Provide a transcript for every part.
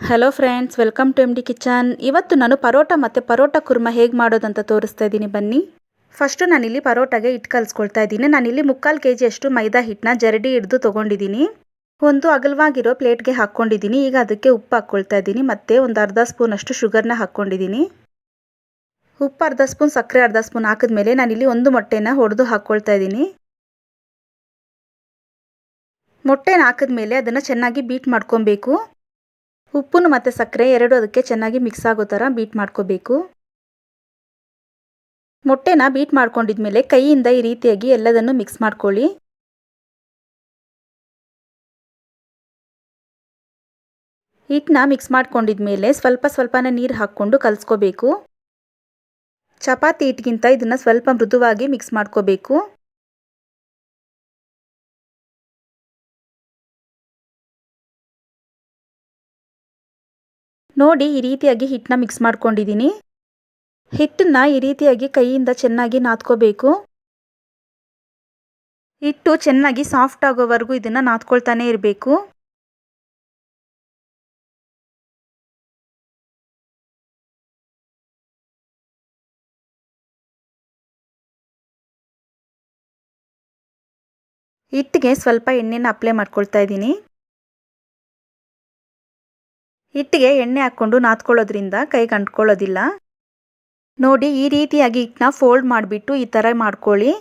Hello friends welcome to M D kitchen ಇವತ್ತು ನಾನು ಪರೋಟ ಮತ್ತು ಪರೋಟ ಕುರ್ಮ ಹೇಗೆ ಮಾಡೋದಂತ ತೋರಿಸ್ತಾ ಇದ್ದೀನಿ. ಬನ್ನಿ. ಫಸ್ಟು ನಾನಿಲ್ಲಿ ಪರೋಟಾಗೆ ಹಿಟ್ಟು ಕಲಿಸ್ಕೊಳ್ತಾ ಇದ್ದೀನಿ. ನಾನಿಲ್ಲಿ ಮುಕ್ಕಾಲು ಕೆ ಜಿಯಷ್ಟು ಮೈದಾ ಹಿಟ್ಟನ್ನ ಜರಡಿ ಹಿಡಿದು ತೊಗೊಂಡಿದ್ದೀನಿ. ಒಂದು ಅಗಲವಾಗಿರೋ ಪ್ಲೇಟ್ಗೆ ಹಾಕ್ಕೊಂಡಿದ್ದೀನಿ ಈಗ ಅದಕ್ಕೆ ಉಪ್ಪು ಹಾಕ್ಕೊಳ್ತಾ ಇದ್ದೀನಿ. ಮತ್ತು ಒಂದು ಅರ್ಧ ಸ್ಪೂನಷ್ಟು ಶುಗರ್ನ ಹಾಕ್ಕೊಂಡಿದ್ದೀನಿ ಉಪ್ಪು ಅರ್ಧ ಸ್ಪೂನ್ ಸಕ್ಕರೆ ಅರ್ಧ ಸ್ಪೂನ್ ಹಾಕಿದ್ಮೇಲೆ ನಾನಿಲ್ಲಿ ಒಂದು ಮೊಟ್ಟೆನ ಹೊಡೆದು ಹಾಕ್ಕೊಳ್ತಾ ಇದ್ದೀನಿ. ಮೊಟ್ಟೆನ ಹಾಕಿದ್ಮೇಲೆ ಅದನ್ನು ಚೆನ್ನಾಗಿ ಬೀಟ್ ಮಾಡ್ಕೊಬೇಕು. ಉಪ್ಪು ಮತ್ತು ಸಕ್ಕರೆ ಎರಡು ಅದಕ್ಕೆ ಚೆನ್ನಾಗಿ ಮಿಕ್ಸ್ ಆಗೋ ಥರ ಬೀಟ್ ಮಾಡ್ಕೋಬೇಕು. ಮೊಟ್ಟೆನ ಬೀಟ್ ಮಾಡ್ಕೊಂಡಿದ್ಮೇಲೆ ಕೈಯಿಂದ ಈ ರೀತಿಯಾಗಿ ಎಲ್ಲದನ್ನು ಮಿಕ್ಸ್ ಮಾಡ್ಕೊಳ್ಳಿ. ಹಿಟ್ಟನ್ನ ಮಿಕ್ಸ್ ಮಾಡ್ಕೊಂಡಿದ್ಮೇಲೆ ಸ್ವಲ್ಪ ಸ್ವಲ್ಪನೇ ನೀರು ಹಾಕ್ಕೊಂಡು ಕಲಿಸ್ಕೋಬೇಕು. ಚಪಾತಿ ಹಿಟ್ಟಿಗಿಂತ ಇದನ್ನು ಸ್ವಲ್ಪ ಮೃದುವಾಗಿ ಮಿಕ್ಸ್ ಮಾಡ್ಕೋಬೇಕು. ನೋಡಿ ಈ ರೀತಿಯಾಗಿ ಹಿಟ್ಟನ್ನ ಮಿಕ್ಸ್ ಮಾಡ್ಕೊಂಡಿದ್ದೀನಿ ಹಿಟ್ಟನ್ನ ಈ ರೀತಿಯಾಗಿ ಕೈಯಿಂದ ಚೆನ್ನಾಗಿ ನಾದ್ಕೋಬೇಕು. ಹಿಟ್ಟು ಚೆನ್ನಾಗಿ ಸಾಫ್ಟ್ ಆಗೋವರೆಗೂ ಇದನ್ನು ನಾದ್ಕೊಳ್ತಾನೆ ಇರಬೇಕು. ಹಿಟ್ಟಿಗೆ ಸ್ವಲ್ಪ ಎಣ್ಣೆನ ಅಪ್ಲೈ ಮಾಡ್ಕೊಳ್ತಾ ಇದ್ದೀನಿ ಹಿಟ್ಟಿಗೆ ಎಣ್ಣೆ ಹಾಕ್ಕೊಂಡು ನಾದ್ಕೊಳ್ಳೋದ್ರಿಂದ ಕೈಗೆ ಅಂಟ್ಕೊಳ್ಳೋದಿಲ್ಲ ನೋಡಿ, ಈ ರೀತಿಯಾಗಿ ಹಿಟ್ಟನ್ನ ಫೋಲ್ಡ್ ಮಾಡಿಬಿಟ್ಟು ಈ ಥರ ಮಾಡ್ಕೊಳ್ಳಿ.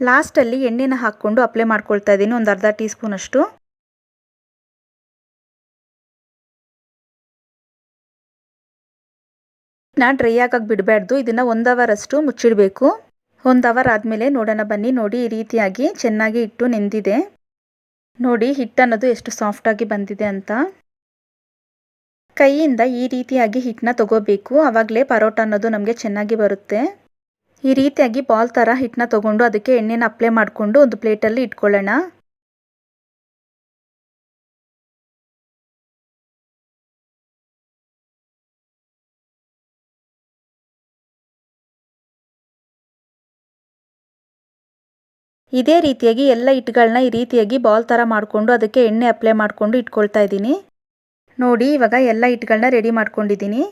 ಲಾಸ್ಟಲ್ಲಿ ಎಣ್ಣೆನ ಹಾಕ್ಕೊಂಡು ಅಪ್ಲೈ ಮಾಡ್ಕೊಳ್ತಾ ಇದ್ದೀನಿ, ಒಂದು ಅರ್ಧ ಟೀ ಸ್ಪೂನಷ್ಟು ನಾ ಡ್ರೈ ಆಗಕ್ಕೆ ಬಿಡಬಾರ್ದು, ಇದನ್ನು ಒಂದು ಅವರಷ್ಟು ಮುಚ್ಚಿಡಬೇಕು. ಒಂದು ಅವರ್ ಆದಮೇಲೆ ನೋಡೋಣ ಬನ್ನಿ. ನೋಡಿ, ಈ ರೀತಿಯಾಗಿ ಚೆನ್ನಾಗಿ ಹಿಟ್ಟು ನೆಂದಿದೆ. ನೋಡಿ ಹಿಟ್ಟು ಅನ್ನೋದು ಎಷ್ಟು ಸಾಫ್ಟಾಗಿ ಬಂದಿದೆ ಅಂತ. ಕೈಯಿಂದ ಈ ರೀತಿಯಾಗಿ ಹಿಟ್ಟನ್ನ ತಗೋಬೇಕು. ಆವಾಗಲೇ ಪರೋಟ ಅನ್ನೋದು ನಮಗೆ ಚೆನ್ನಾಗಿ ಬರುತ್ತೆ. ಈ ರೀತಿಯಾಗಿ ಬಾಲ್ ಥರ ಹಿಟ್ಟನ್ನ ತೊಗೊಂಡು ಅದಕ್ಕೆ ಎಣ್ಣೆನ ಅಪ್ಲೈ ಮಾಡಿಕೊಂಡು ಒಂದು ಪ್ಲೇಟಲ್ಲಿ ಇಟ್ಕೊಳ್ಳೋಣ. ಇದೇ ರೀತಿಯಾಗಿ ಎಲ್ಲ ಹಿಟ್ಟುಗಳನ್ನ ಈ ರೀತಿಯಾಗಿ ಬಾಲ್ ಥರ ಮಾಡಿಕೊಂಡು ಅದಕ್ಕೆ ಎಣ್ಣೆ ಅಪ್ಲೈ ಮಾಡಿಕೊಂಡು ಇಟ್ಕೊಳ್ತಾ ಇದ್ದೀನಿ. ನೋಡಿ, ಇವಾಗ ಎಲ್ಲ ಹಿಟ್ಟುಗಳನ್ನ ರೆಡಿ ಮಾಡ್ಕೊಂಡಿದ್ದೀನಿ.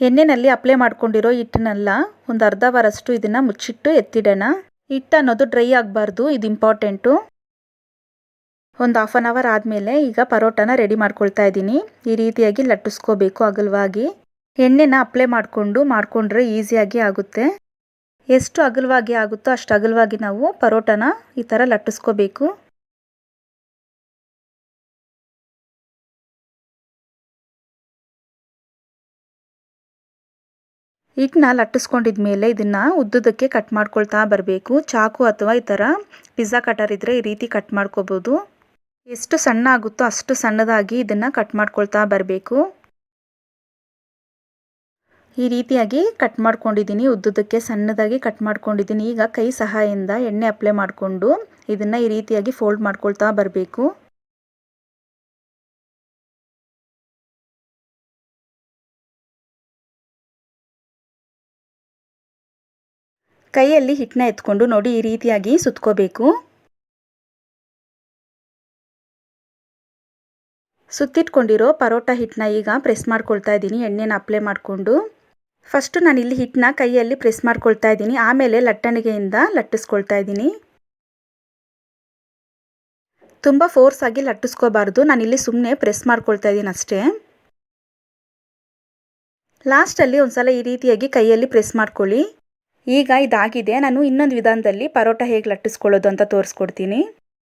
ಎಣ್ಣೆನಲ್ಲಿ ಅಪ್ಲೈ ಮಾಡ್ಕೊಂಡಿರೋ ಹಿಟ್ಟನ್ನೆಲ್ಲ ಒಂದು ಅರ್ಧ ವಾರಷ್ಟು ಇದನ್ನು ಮುಚ್ಚಿಟ್ಟು ಎತ್ತಿಡೋಣ. ಹಿಟ್ಟು ಅನ್ನೋದು ಡ್ರೈ ಆಗಬಾರ್ದು, ಇದು ಇಂಪಾರ್ಟೆಂಟು ಒಂದು ಹಾಫ್ ಆನ್ ಅವರ್ ಆದಮೇಲೆ ಈಗ ಪರೋಟನ ರೆಡಿ ಮಾಡ್ಕೊಳ್ತಾ ಇದ್ದೀನಿ. ಈ ರೀತಿಯಾಗಿ ಲಟ್ಟಿಸ್ಕೋಬೇಕು ಅಗಲವಾಗಿ. ಎಣ್ಣೆನ ಅಪ್ಲೈ ಮಾಡಿಕೊಂಡು ಮಾಡಿಕೊಂಡ್ರೆ ಈಸಿಯಾಗಿ ಆಗುತ್ತೆ. ಎಷ್ಟು ಅಗಲವಾಗಿ ಆಗುತ್ತೋ ಅಷ್ಟು ಅಗಲವಾಗಿ ನಾವು ಪರೋಟನ ಈ ಥರ ಲಟ್ಟಿಸ್ಕೋಬೇಕು. ಹಿಟ್ಟನ್ನ ಲಟ್ಟಿಸ್ಕೊಂಡಿದ್ಮೇಲೆ ಇದನ್ನು ಉದ್ದುದಕ್ಕೆ ಕಟ್ ಮಾಡ್ಕೊಳ್ತಾ ಬರಬೇಕು. ಚಾಕು ಅಥವಾ ಈ ಥರ ಪಿಜ್ಜಾ ಕಟರ್ ಇದ್ದರೆ ಈ ರೀತಿ ಕಟ್ ಮಾಡ್ಕೋಬೋದು. ಎಷ್ಟು ಸಣ್ಣ ಆಗುತ್ತೋ ಅಷ್ಟು ಸಣ್ಣದಾಗಿ ಇದನ್ನು ಕಟ್ ಮಾಡ್ಕೊಳ್ತಾ ಬರಬೇಕು. ಈ ರೀತಿಯಾಗಿ ಕಟ್ ಮಾಡ್ಕೊಂಡಿದ್ದೀನಿ ಉದ್ದುದಕ್ಕೆ ಸಣ್ಣದಾಗಿ ಕಟ್ ಮಾಡ್ಕೊಂಡಿದ್ದೀನಿ ಈಗ ಕೈ ಸಹಾಯದಿಂದ ಎಣ್ಣೆ ಅಪ್ಲೈ ಮಾಡಿಕೊಂಡು ಇದನ್ನು ಈ ರೀತಿಯಾಗಿ ಫೋಲ್ಡ್ ಮಾಡ್ಕೊಳ್ತಾ ಬರಬೇಕು. ಕೈಯಲ್ಲಿ ಹಿಟ್ಟನ್ನ ಎತ್ಕೊಂಡು ನೋಡಿ ಈ ರೀತಿಯಾಗಿ ಸುತ್ಕೋಬೇಕು. ಸುತ್ತಿಟ್ಕೊಂಡಿರೋ ಪರೋಟ ಹಿಟ್ಟನ್ನ ಈಗ ಪ್ರೆಸ್ ಮಾಡ್ಕೊಳ್ತಾ ಇದ್ದೀನಿ ಎಣ್ಣೆನ ಅಪ್ಲೈ ಮಾಡಿಕೊಂಡು. ಫಸ್ಟು ನಾನು ಇಲ್ಲಿ ಹಿಟ್ಟನ್ನ ಕೈಯಲ್ಲಿ ಪ್ರೆಸ್ ಮಾಡ್ಕೊಳ್ತಾ ಇದ್ದೀನಿ. ಆಮೇಲೆ ಲಟ್ಟಣಿಗೆಯಿಂದ ಲಟ್ಟಿಸ್ಕೊಳ್ತಾ ಇದ್ದೀನಿ. ತುಂಬ ಫೋರ್ಸ್ ಆಗಿ ಲಟ್ಟಿಸ್ಕೋಬಾರ್ದು. ನಾನಿಲ್ಲಿ ಸುಮ್ಮನೆ ಪ್ರೆಸ್ ಮಾಡ್ಕೊಳ್ತಾ ಇದ್ದೀನಿ ಅಷ್ಟೇ. ಲಾಸ್ಟಲ್ಲಿ ಒಂದ್ಸಲ ಈ ರೀತಿಯಾಗಿ ಕೈಯಲ್ಲಿ ಪ್ರೆಸ್ ಮಾಡ್ಕೊಳ್ಳಿ. ಈಗ ಇದಾಗಿದೆ. ನಾನು ಇನ್ನೊಂದು ವಿಧಾನದಲ್ಲಿ ಪರೋಟ ಹೇಗೆ ಲಟ್ಟಿಸ್ಕೊಳ್ಳೋದು ಅಂತ ತೋರಿಸ್ಕೊಡ್ತೀನಿ.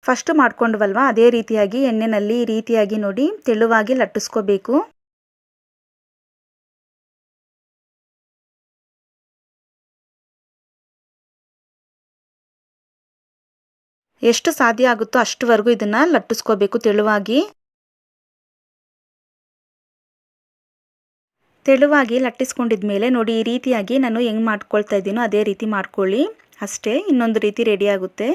ಫಸ್ಟು ಮಾಡ್ಕೊಂಡ್ವಲ್ವ? ಅದೇ ರೀತಿಯಾಗಿ ಎಣ್ಣೆನಲ್ಲಿ ಈ ರೀತಿಯಾಗಿ ನೋಡಿ, ತೆಳುವಾಗಿ ಲಟ್ಟಿಸ್ಕೋಬೇಕು. ಎಷ್ಟು ಸಾಧ್ಯ ಆಗುತ್ತೋ ಅಷ್ಟುವರೆಗೂ ಇದನ್ನು ಲಟ್ಟಿಸ್ಕೋಬೇಕು ತೆಳುವಾಗಿ. ತೆಳುವಾಗಿ ಲಟ್ಟಿಸ್ಕೊಂಡಿದ್ಮೇಲೆ ನೋಡಿ ಈ ರೀತಿಯಾಗಿ ನಾನು ಹೆಂಗೆ ಮಾಡ್ಕೊಳ್ತಾ ಇದ್ದೀನೋ ಅದೇ ರೀತಿ ಮಾಡ್ಕೊಳ್ಳಿ. ಅಷ್ಟೇ, ಇನ್ನೊಂದು ರೀತಿ ರೆಡಿ ಆಗುತ್ತೆ.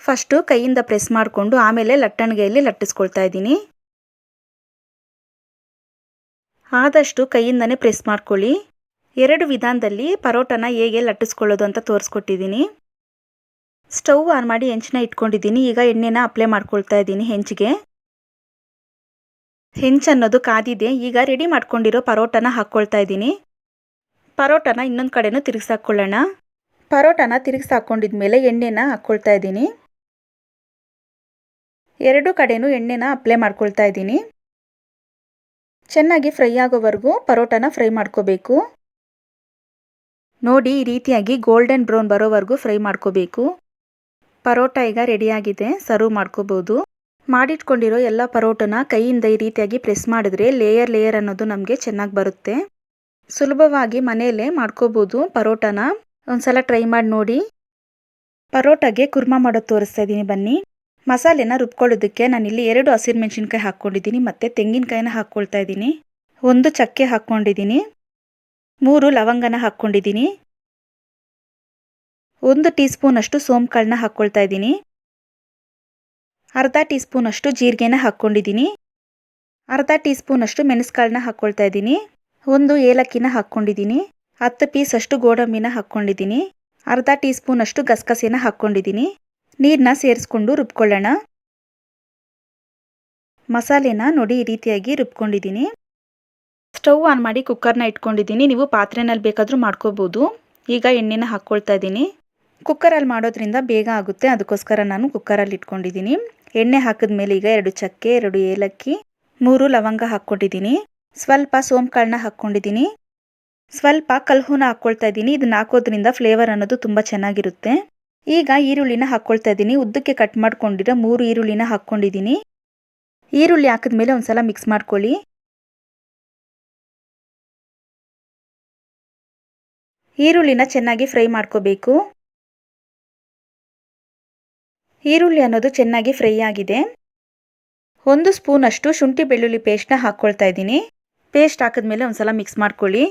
ಫಸ್ಟು ಕೈಯಿಂದ ಪ್ರೆಸ್ ಮಾಡಿಕೊಂಡು ಆಮೇಲೆ ಲಟ್ಟಣಿಗೆಯಲ್ಲಿ ಲಟ್ಟಿಸ್ಕೊಳ್ತಾ ಇದ್ದೀನಿ. ಆದಷ್ಟು ಕೈಯಿಂದನೇ ಪ್ರೆಸ್ ಮಾಡ್ಕೊಳ್ಳಿ. ಎರಡು ವಿಧಾನದಲ್ಲಿ ಪರೋಟನ ಹೇಗೆ ಲಟ್ಟಿಸ್ಕೊಳ್ಳೋದು ಅಂತ ತೋರಿಸ್ಕೊಟ್ಟಿದ್ದೀನಿ. ಸ್ಟವ್ ಆನ್ ಮಾಡಿ ಹೆಂಚನ್ನ ಇಟ್ಕೊಂಡಿದ್ದೀನಿ. ಈಗ ಎಣ್ಣೆನ ಅಪ್ಲೈ ಮಾಡ್ಕೊಳ್ತಾ ಇದ್ದೀನಿ ಹೆಂಚಿಗೆ. ಹೆಂಚು ಅನ್ನೋದು ಕಾದಿದೆ. ಈಗ ರೆಡಿ ಮಾಡ್ಕೊಂಡಿರೋ ಪರೋಟನ ಹಾಕ್ಕೊಳ್ತಾ ಇದ್ದೀನಿ. ಪರೋಟನ ಇನ್ನೊಂದು ಕಡೆನೂ ತಿರುಗಿಸಾಕೊಳ್ಳೋಣ. ಪರೋಟನ ತಿರುಗಿಸಾಕೊಂಡಿದ್ಮೇಲೆ ಎಣ್ಣೆನ ಹಾಕ್ಕೊಳ್ತಾ ಇದ್ದೀನಿ. ಎರಡು ಕಡೆನೂ ಎಣ್ಣೆನ ಅಪ್ಲೈ ಮಾಡ್ಕೊಳ್ತಾ ಇದ್ದೀನಿ. ಚೆನ್ನಾಗಿ ಫ್ರೈ ಆಗೋವರೆಗೂ ಪರೋಟನ ಫ್ರೈ ಮಾಡ್ಕೋಬೇಕು. ನೋಡಿ ಈ ರೀತಿಯಾಗಿ ಗೋಲ್ಡನ್ ಬ್ರೌನ್ ಬರೋವರೆಗೂ ಫ್ರೈ ಮಾಡ್ಕೋಬೇಕು. ಪರೋಟ ಈಗ ರೆಡಿಯಾಗಿದೆ, ಸರ್ವ್ ಮಾಡ್ಕೋಬೋದು. ಮಾಡಿಟ್ಕೊಂಡಿರೋ ಎಲ್ಲ ಪರೋಟನ ಕೈಯಿಂದ ಈ ರೀತಿಯಾಗಿ ಪ್ರೆಸ್ ಮಾಡಿದ್ರೆ ಲೇಯರ್ ಲೇಯರ್ ಅನ್ನೋದು ನಮಗೆ ಚೆನ್ನಾಗಿ ಬರುತ್ತೆ. ಸುಲಭವಾಗಿ ಮನೆಯಲ್ಲೇ ಮಾಡ್ಕೋಬೋದು ಪರೋಟನ. ಒಂದ್ಸಲ ಟ್ರೈ ಮಾಡಿ ನೋಡಿ. ಪರೋಟಗೆ ಕುರ್ಮಾ ಮಾಡೋದು ತೋರಿಸ್ತಾ ಇದ್ದೀನಿ ಬನ್ನಿ. ಮಸಾಲೆನ ರುಬ್ಕೊಳ್ಳೋದಕ್ಕೆ ನಾನಿಲ್ಲಿ ಎರಡು ಹಸಿರು ಮೆಣಸಿನ್ಕಾಯಿ ಹಾಕ್ಕೊಂಡಿದ್ದೀನಿ ಮತ್ತು ತೆಂಗಿನಕಾಯಿನ ಹಾಕ್ಕೊಳ್ತಾ ಇದ್ದೀನಿ ಒಂದು ಚಕ್ಕೆ ಹಾಕ್ಕೊಂಡಿದ್ದೀನಿ ಮೂರು ಲವಂಗನ ಹಾಕ್ಕೊಂಡಿದ್ದೀನಿ ಒಂದು ಟೀ ಸ್ಪೂನಷ್ಟು ಸೋಂಕಾಳನ್ನ ಹಾಕ್ಕೊಳ್ತಾ ಇದ್ದೀನಿ. ಅರ್ಧ ಟೀ ಸ್ಪೂನಷ್ಟು ಜೀರಿಗೆನ ಹಾಕ್ಕೊಂಡಿದ್ದೀನಿ. ಅರ್ಧ ಟೀ ಸ್ಪೂನಷ್ಟು ಮೆಣಸ್ಕಾಳನ್ನ ಹಾಕ್ಕೊಳ್ತಾ ಇದ್ದೀನಿ. ಒಂದು ಏಲಕ್ಕಿನ ಹಾಕ್ಕೊಂಡಿದ್ದೀನಿ. ಹತ್ತು ಅಷ್ಟು ಗೋಡಂಬಿನ ಹಾಕ್ಕೊಂಡಿದ್ದೀನಿ. ಅರ್ಧ ಟೀ ಸ್ಪೂನಷ್ಟು ಗಸಗಸೆನ ಹಾಕ್ಕೊಂಡಿದ್ದೀನಿ. ನೀರನ್ನ ಸೇರಿಸ್ಕೊಂಡು ರುಬ್ಕೊಳ್ಳೋಣ. ಮಸಾಲೆನ ನೋಡಿ ಈ ರೀತಿಯಾಗಿ ರುಬ್ಕೊಂಡಿದ್ದೀನಿ. ಸ್ಟವ್ ಆನ್ ಮಾಡಿ ಕುಕ್ಕರ್ನ ಇಟ್ಕೊಂಡಿದ್ದೀನಿ. ನೀವು ಪಾತ್ರೆನಲ್ಲಿ ಬೇಕಾದರೂ ಮಾಡ್ಕೋಬೋದು. ಈಗ ಎಣ್ಣೆನ ಹಾಕ್ಕೊಳ್ತಾ ಇದ್ದೀನಿ. ಕುಕ್ಕರಲ್ಲಿ ಮಾಡೋದ್ರಿಂದ ಬೇಗ ಆಗುತ್ತೆ. ಅದಕ್ಕೋಸ್ಕರ ನಾನು ಕುಕ್ಕರಲ್ಲಿ ಇಟ್ಕೊಂಡಿದ್ದೀನಿ. ಎಣ್ಣೆ ಹಾಕಿದ ಮೇಲೆ ಈಗ ಎರಡು ಚಕ್ಕೆ, ಎರಡು ಏಲಕ್ಕಿ, ಮೂರು ಲವಂಗ ಹಾಕ್ಕೊಂಡಿದ್ದೀನಿ. ಸ್ವಲ್ಪ ಸೋಂಕಾಳನ್ನ ಹಾಕ್ಕೊಂಡಿದ್ದೀನಿ. ಸ್ವಲ್ಪ ಕಲ್ಹುನ ಹಾಕ್ಕೊಳ್ತಾ ಇದ್ದೀನಿ. ಇದನ್ನ ಹಾಕೋದ್ರಿಂದ ಫ್ಲೇವರ್ ಅನ್ನೋದು ತುಂಬ ಚೆನ್ನಾಗಿರುತ್ತೆ. ಈಗ ಈರುಳ್ಳಿನ ಹಾಕ್ಕೊಳ್ತಾ ಇದ್ದೀನಿ. ಉದ್ದಕ್ಕೆ ಕಟ್ ಮಾಡ್ಕೊಂಡಿರೋ ಮೂರು ಈರುಳ್ಳಿನ ಹಾಕ್ಕೊಂಡಿದ್ದೀನಿ. ಈರುಳ್ಳಿ ಹಾಕಿದ ಮೇಲೆ ಒಂದ್ಸಲ ಮಿಕ್ಸ್ ಮಾಡ್ಕೊಳ್ಳಿ. ಈರುಳ್ಳಿನ ಚೆನ್ನಾಗಿ ಫ್ರೈ ಮಾಡ್ಕೋಬೇಕು. ಈರುಳ್ಳಿ ಅನ್ನೋದು ಚೆನ್ನಾಗಿ ಫ್ರೈ ಆಗಿದೆ. ಒಂದು ಸ್ಪೂನಷ್ಟು ಶುಂಠಿ ಬೆಳ್ಳುಳ್ಳಿ ಪೇಸ್ಟ್ನ ಹಾಕ್ಕೊಳ್ತಾ ಇದ್ದೀನಿ. ಪೇಸ್ಟ್ ಹಾಕಿದ್ಮೇಲೆ ಒಂದು ಸಲ ಮಿಕ್ಸ್ ಮಾಡ್ಕೊಳ್ಳಿ.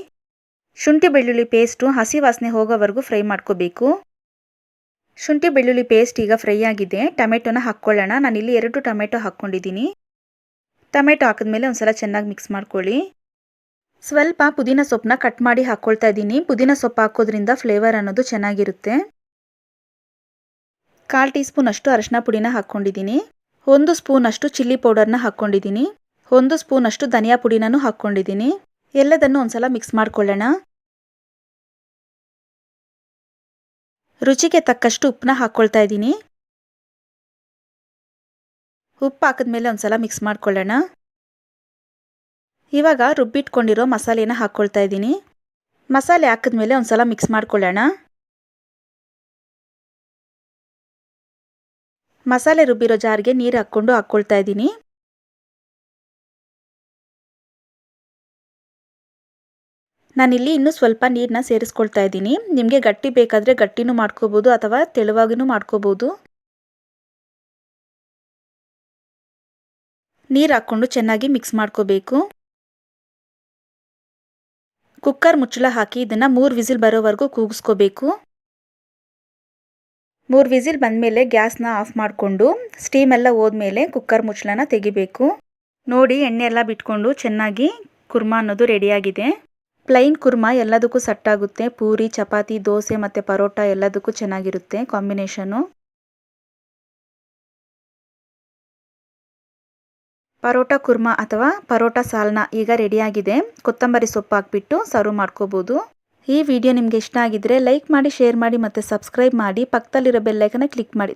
ಶುಂಠಿ ಬೆಳ್ಳುಳ್ಳಿ ಪೇಸ್ಟು ಹಸಿ ವಾಸನೆ ಹೋಗೋವರೆಗೂ ಫ್ರೈ ಮಾಡ್ಕೋಬೇಕು. ಶುಂಠಿ ಬೆಳ್ಳುಳ್ಳಿ ಪೇಸ್ಟ್ ಈಗ ಫ್ರೈ ಆಗಿದೆ. ಟೊಮೆಟೊನ ಹಾಕ್ಕೊಳ್ಳೋಣ. ನಾನಿಲ್ಲಿ ಎರಡು ಟೊಮೆಟೊ ಹಾಕ್ಕೊಂಡಿದ್ದೀನಿ. ಟೊಮೆಟೊ ಹಾಕಿದ್ಮೇಲೆ ಒಂದು ಸಲ ಚೆನ್ನಾಗಿ ಮಿಕ್ಸ್ ಮಾಡ್ಕೊಳ್ಳಿ. ಸ್ವಲ್ಪ ಪುದೀನ ಸೊಪ್ಪನ್ನ ಕಟ್ ಮಾಡಿ ಹಾಕ್ಕೊಳ್ತಾ ಇದ್ದೀನಿ. ಪುದೀನ ಸೊಪ್ಪು ಹಾಕೋದ್ರಿಂದ ಫ್ಲೇವರ್ ಅನ್ನೋದು ಚೆನ್ನಾಗಿರುತ್ತೆ. ಕಾಲು ಟೀ ಸ್ಪೂನ್ ಅಷ್ಟು ಅರಶಿನ ಪುಡಿನ ಹಾಕ್ಕೊಂಡಿದ್ದೀನಿ. ಒಂದು ಸ್ಪೂನ್ ಅಷ್ಟು ಚಿಲ್ಲಿ ಪೌಡರ್ನ ಹಾಕ್ಕೊಂಡಿದ್ದೀನಿ. ಒಂದು ಸ್ಪೂನ್ ಅಷ್ಟು ಧನಿಯಾ ಪುಡಿನೂ ಹಾಕ್ಕೊಂಡಿದ್ದೀನಿ. ಎಲ್ಲದನ್ನು ಒಂದ್ಸಲ ಮಿಕ್ಸ್ ಮಾಡ್ಕೊಳ್ಳೋಣ. ರುಚಿಗೆ ತಕ್ಕಷ್ಟು ಉಪ್ಪನ್ನ ಹಾಕ್ಕೊಳ್ತಾ ಇದ್ದೀನಿ. ಉಪ್ಪು ಹಾಕಿದ್ಮೇಲೆ ಒಂದ್ಸಲ ಮಿಕ್ಸ್ ಮಾಡ್ಕೊಳ್ಳೋಣ. ಇವಾಗ ರುಬ್ಬಿಟ್ಕೊಂಡಿರೋ ಮಸಾಲೆನ ಹಾಕ್ಕೊಳ್ತಾ ಇದ್ದೀನಿ. ಮಸಾಲೆ ಹಾಕಿದ್ಮೇಲೆ ಒಂದ್ಸಲ ಮಿಕ್ಸ್ ಮಾಡ್ಕೊಳ್ಳೋಣ. ಮಸಾಲೆ ರುಬ್ಬಿರೋ ಜಾರ್ಗೆ ನೀರು ಹಾಕ್ಕೊಂಡು ಹಾಕ್ಕೊಳ್ತಾ ಇದ್ದೀನಿ. ನಾನಿಲ್ಲಿ ಇನ್ನೂ ಸ್ವಲ್ಪ ನೀರನ್ನ ಸೇರಿಸ್ಕೊಳ್ತಾ ಇದ್ದೀನಿ. ನಿಮಗೆ ಗಟ್ಟಿ ಬೇಕಾದರೆ ಗಟ್ಟಿನೂ ಮಾಡ್ಕೋಬೋದು ಅಥವಾ ತೆಳುವಾಗಿನೂ ಮಾಡ್ಕೋಬೋದು. ನೀರು ಹಾಕ್ಕೊಂಡು ಚೆನ್ನಾಗಿ ಮಿಕ್ಸ್ ಮಾಡ್ಕೋಬೇಕು. ಕುಕ್ಕರ್ ಮುಚ್ಚಳ ಹಾಕಿ ಇದನ್ನು ಮೂರು ವಿಸಿಲ್ ಬರೋವರೆಗೂ ಕೂಗಿಸ್ಕೋಬೇಕು. ಮೂರು ವಿಸಿಲ್ ಬಂದಮೇಲೆ ಗ್ಯಾಸ್ನ ಆಫ್ ಮಾಡಿಕೊಂಡು ಸ್ಟೀಮ್ ಎಲ್ಲ ಹೋದ್ಮೇಲೆ ಕುಕ್ಕರ್ ಮುಚ್ಚಳನ ತೆಗಿಬೇಕು. ನೋಡಿ, ಎಣ್ಣೆ ಎಲ್ಲ ಬಿಟ್ಕೊಂಡು ಚೆನ್ನಾಗಿ ಕುರ್ಮಾ ಅನ್ನೋದು ರೆಡಿಯಾಗಿದೆ. ಪ್ಲೈನ್ ಕುರ್ಮಾ ಎಲ್ಲದಕ್ಕೂ ಸಟ್ಟಾಗುತ್ತೆ. ಪೂರಿ, ಚಪಾತಿ, ದೋಸೆ ಮತ್ತು ಪರೋಟ ಎಲ್ಲದಕ್ಕೂ ಚೆನ್ನಾಗಿರುತ್ತೆ ಕಾಂಬಿನೇಷನು. ಪರೋಟ ಕುರ್ಮಾ ಅಥವಾ ಪರೋಟ ಸಾಲ್ನ ಈಗ ರೆಡಿಯಾಗಿದೆ. ಕೊತ್ತಂಬರಿ ಸೊಪ್ಪು ಹಾಕ್ಬಿಟ್ಟು ಸರ್ವ್ ಮಾಡ್ಕೋಬೋದು. ಈ ವಿಡಿಯೋ ನಿಮಗೆ ಇಷ್ಟ ಆಗಿದ್ರೆ ಲೈಕ್ ಮಾಡಿ ಶೇರ್ ಮಾಡಿ ಮತ್ತು ಸಬ್ಸ್ಕ್ರೈಬ್ ಮಾಡಿ, ಪಕ್ಕದಲ್ಲಿರೋ ಬೆಲ್ಲೈಕನ್ನ ಕ್ಲಿಕ್ ಮಾಡಿ.